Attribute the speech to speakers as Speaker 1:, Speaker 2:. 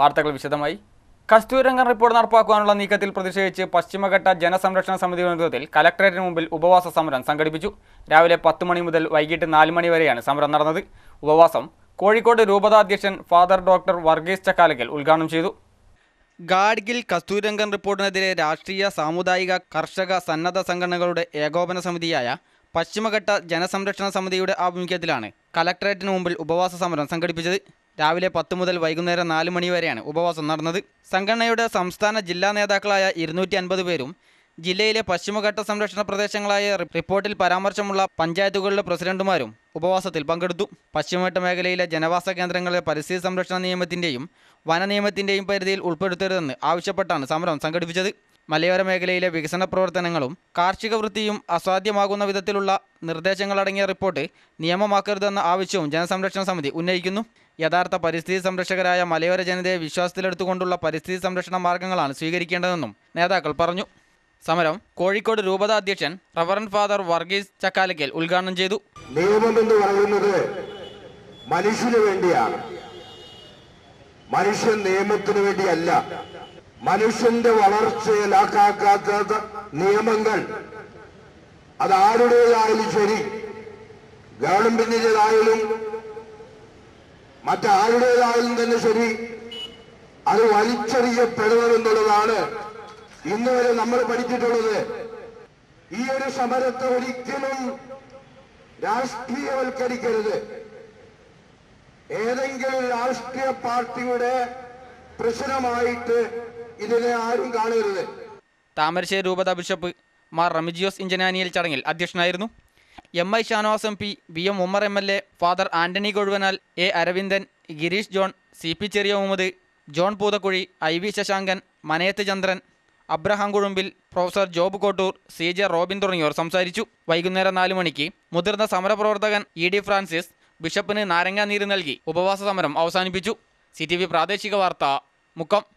Speaker 1: വാർത്തകൾ വിശദമായി. കസ്തൂരംഗൻ റിപ്പോർട്ട് നടപ്പാക്കാനുള്ള നീക്കത്തിൽ പ്രതിഷേധിച്ച് പശ്ചിമഘട്ട ജനസംരക്ഷണ സമിതിയുടെ നേതൃത്വത്തിൽ കലക്ടറേറ്റിന് മുമ്പിൽ ഉപവാസ സമരം സംഘടിപ്പിച്ചു. രാവിലെ പത്ത് മണി മുതൽ വൈകിട്ട് നാല് മണി വരെയാണ് സമരം നടന്നത്. ഉപവാസം കോഴിക്കോട് രൂപതാ അധ്യക്ഷൻ ഫാദർ ഡോക്ടർ വർഗീസ് ചക്കാലക്കൽ ഉദ്ഘാടനം ചെയ്തു. ഗാഡ്ഗിൽ കസ്തൂരംഗൻ റിപ്പോർട്ടിനെതിരെ രാഷ്ട്രീയ സാമുദായിക കർഷക സന്നദ്ധ സംഘടനകളുടെ ഏകോപന സമിതിയായ പശ്ചിമഘട്ട ജനസംരക്ഷണ സമിതിയുടെ ആഭിമുഖ്യത്തിലാണ് കലക്ടറേറ്റിന് മുമ്പിൽ ഉപവാസ സമരം സംഘടിപ്പിച്ചത്. രാവിലെ പത്ത് മുതൽ വൈകുന്നേരം നാല് മണി വരെയാണ് ഉപവാസം നടന്നത്. സംഘടനയുടെ സംസ്ഥാന ജില്ലാ നേതാക്കളായ ഇരുന്നൂറ്റി അൻപത് പേരും ജില്ലയിലെ പശ്ചിമഘട്ട സംരക്ഷണ പ്രദേശങ്ങളായ റിപ്പോർട്ടിൽ പരാമർശമുള്ള പഞ്ചായത്തുകളിലെ പ്രസിഡന്റുമാരും ഉപവാസത്തിൽ പങ്കെടുത്തു. പശ്ചിമഘട്ട മേഖലയിലെ ജനവാസ കേന്ദ്രങ്ങളെ പരിസ്ഥിതി സംരക്ഷണ നിയമത്തിന്റെയും വന നിയമത്തിന്റെയും പരിധിയിൽ ഉൾപ്പെടുത്തരുതെന്ന് ആവശ്യപ്പെട്ടാണ് സമരം സംഘടിപ്പിച്ചത്. മലയോര മേഖലയിലെ വികസന പ്രവർത്തനങ്ങളും കാർഷിക വൃത്തിയും അസാധ്യമാകുന്ന വിധത്തിലുള്ള നിർദ്ദേശങ്ങളടങ്ങിയ റിപ്പോർട്ട് നിയമമാക്കരുതെന്ന ആവശ്യവും ജനസംരക്ഷണ സമിതി ഉന്നയിക്കുന്നു. യഥാർത്ഥ പരിസ്ഥിതി സംരക്ഷകരായ മലയോര ജനതയെ വിശ്വാസത്തിലെടുത്തുകൊണ്ടുള്ള പരിസ്ഥിതി സംരക്ഷണ മാർഗങ്ങളാണ് സ്വീകരിക്കേണ്ടതെന്നും നേതാക്കൾ പറഞ്ഞു. സമരം കോഴിക്കോട് രൂപത അധ്യക്ഷൻ റവറൻ ഫാദർ വർഗീസ് ചക്കാലക്കൽ ഉദ്ഘാടനം ചെയ്തു.
Speaker 2: നിയമം എന്ന് പറയുന്നത് മനുഷ്യന് വേണ്ടിയാണ്. മനുഷ്യൻ നിയമത്തിന് വേണ്ടിയല്ല. മനുഷ്യന്റെ വളർച്ചയിലാക്കാക്കാത്ത നിയമങ്ങൾ അത് ആരുടേതായാലും ശരി ഗവൺമെന്റിന്റെതായാലും മറ്റാരുടേതായാലും തന്നെ ശരി. അത് വലിച്ചെറിയപ്പെടണമെന്നുള്ളതാണ് ഇന്ന് വരെ നമ്മൾ പഠിച്ചിട്ടുള്ളത്. ഈ ഒരു സമരത്തെ ഒരിക്കലും രാഷ്ട്രീയവൽക്കരിക്കരുത്. ഏതെങ്കിലും രാഷ്ട്രീയ പാർട്ടിയുടെ പ്രശ്നമായിട്ട് ഇതിനെ ആരും കാണരുത്.
Speaker 1: താമരശ്ശേരി രൂപത ബിഷപ്പ് മാർ റമിജിയോസ് ഇഞ്ചനാനിയൽ ചടങ്ങിൽ അധ്യക്ഷനായിരുന്നു. M I Shanavas M P V M Ummer M L A Father Antony Kozhuvanal A Aravindan Girish John C P Cheriya Muhammad John Poothakuzhi I V Sasankan Manayath Chandran Abraham Kuzhumpil Professor Job Kottoor C J Robin തുടങ്ങിയവർ സംസാരിച്ചു. വൈകുന്നേരം നാല് മണിക്ക് മുതിർന്ന സമരപ്രവർത്തകൻ E D Francis ബിഷപ്പിന് നാരങ്ങാനീര് നൽകി ഉപവാസ സമരം അവസാനിപ്പിച്ചു. സി പ്രാദേശിക വാർത്ത മുക്കം.